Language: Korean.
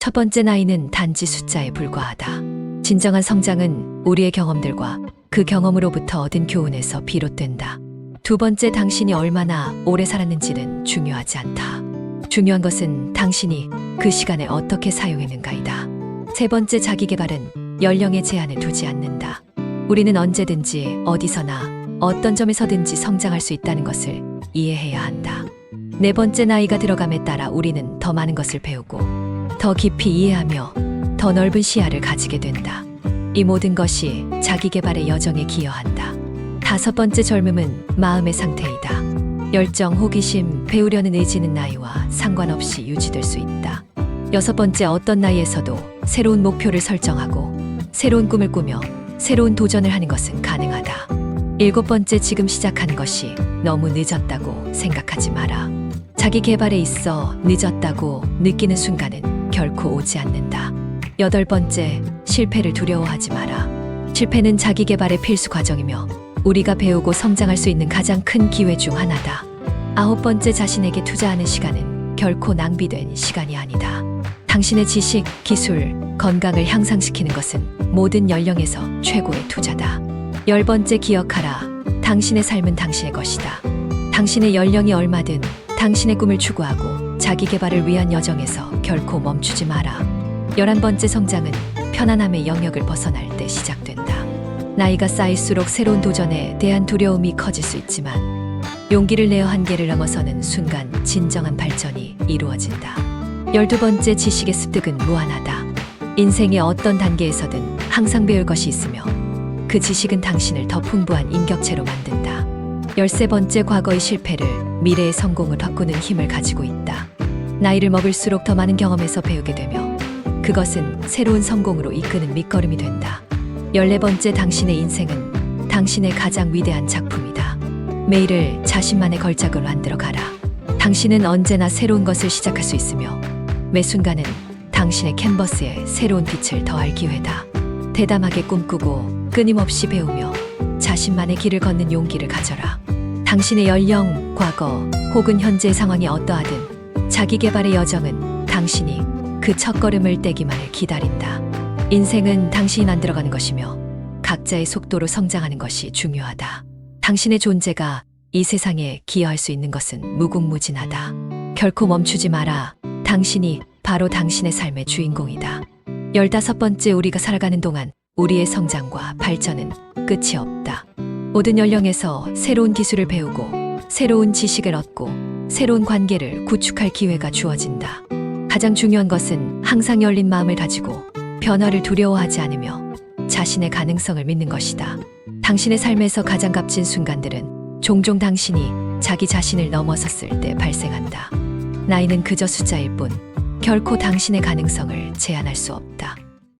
첫 번째 나이는 단지 숫자에 불과하다. 진정한 성장은 우리의 경험들과 그 경험으로부터 얻은 교훈에서 비롯된다. 두 번째 당신이 얼마나 오래 살았는지는 중요하지 않다. 중요한 것은 당신이 그 시간에 어떻게 사용했는가이다. 세 번째 자기 개발은 연령의 제한을 두지 않는다. 우리는 언제든지 어디서나 어떤 점에서든지 성장할 수 있다는 것을 이해해야 한다. 네 번째 나이가 들어감에 따라 우리는 더 많은 것을 배우고 더 깊이 이해하며 더 넓은 시야를 가지게 된다. 이 모든 것이 자기 개발의 여정에 기여한다. 다섯 번째 젊음은 마음의 상태이다. 열정, 호기심, 배우려는 의지는 나이와 상관없이 유지될 수 있다. 여섯 번째 어떤 나이에서도 새로운 목표를 설정하고 새로운 꿈을 꾸며 새로운 도전을 하는 것은 가능하다. 일곱 번째 지금 시작하는 것이 너무 늦었다고 생각하지 마라. 자기 개발에 있어 늦었다고 느끼는 순간은 결코 오지 않는다. 여덟 번째 실패를 두려워하지 마라. 실패는 자기 개발의 필수 과정이며 우리가 배우고 성장할 수 있는 가장 큰 기회 중 하나다. 아홉 번째 자신에게 투자하는 시간은 결코 낭비된 시간이 아니다. 당신의 지식, 기술, 건강을 향상시키는 것은 모든 연령에서 최고의 투자다. 열 번째 기억하라. 당신의 삶은 당신의 것이다. 당신의 연령이 얼마든 당신의 꿈을 추구하고 자기 개발을 위한 여정에서 결코 멈추지 마라. 열한 번째 성장은 편안함의 영역을 벗어날 때 시작된다. 나이가 쌓일수록 새로운 도전에 대한 두려움이 커질 수 있지만 용기를 내어 한계를 넘어서는 순간 진정한 발전이 이루어진다. 열두 번째 지식의 습득은 무한하다. 인생의 어떤 단계에서든 항상 배울 것이 있으며 그 지식은 당신을 더 풍부한 인격체로 만든다. 열세 번째 과거의 실패를 미래의 성공을 바꾸는 힘을 가지고 있다. 나이를 먹을수록 더 많은 경험에서 배우게 되며 그것은 새로운 성공으로 이끄는 밑거름이 된다. 열네 번째 당신의 인생은 당신의 가장 위대한 작품이다. 매일을 자신만의 걸작으로 만들어 가라. 당신은 언제나 새로운 것을 시작할 수 있으며 매 순간은 당신의 캔버스에 새로운 빛을 더할 기회다. 대담하게 꿈꾸고 끊임없이 배우며 자신만의 길을 걷는 용기를 가져라. 당신의 연령, 과거 혹은 현재의 상황이 어떠하든 자기 개발의 여정은 당신이 그 첫걸음을 떼기만을 기다린다. 인생은 당신이 만들어가는 것이며 각자의 속도로 성장하는 것이 중요하다. 당신의 존재가 이 세상에 기여할 수 있는 것은 무궁무진하다. 결코 멈추지 마라. 당신이 바로 당신의 삶의 주인공이다. 열다섯 번째 우리가 살아가는 동안 우리의 성장과 발전은 끝이 없다. 모든 연령에서 새로운 기술을 배우고 새로운 지식을 얻고 새로운 관계를 구축할 기회가 주어진다. 가장 중요한 것은 항상 열린 마음을 가지고 변화를 두려워하지 않으며 자신의 가능성을 믿는 것이다. 당신의 삶에서 가장 값진 순간들은 종종 당신이 자기 자신을 넘어섰을 때 발생한다. 나이는 그저 숫자일 뿐 결코 당신의 가능성을 제한할 수 없다.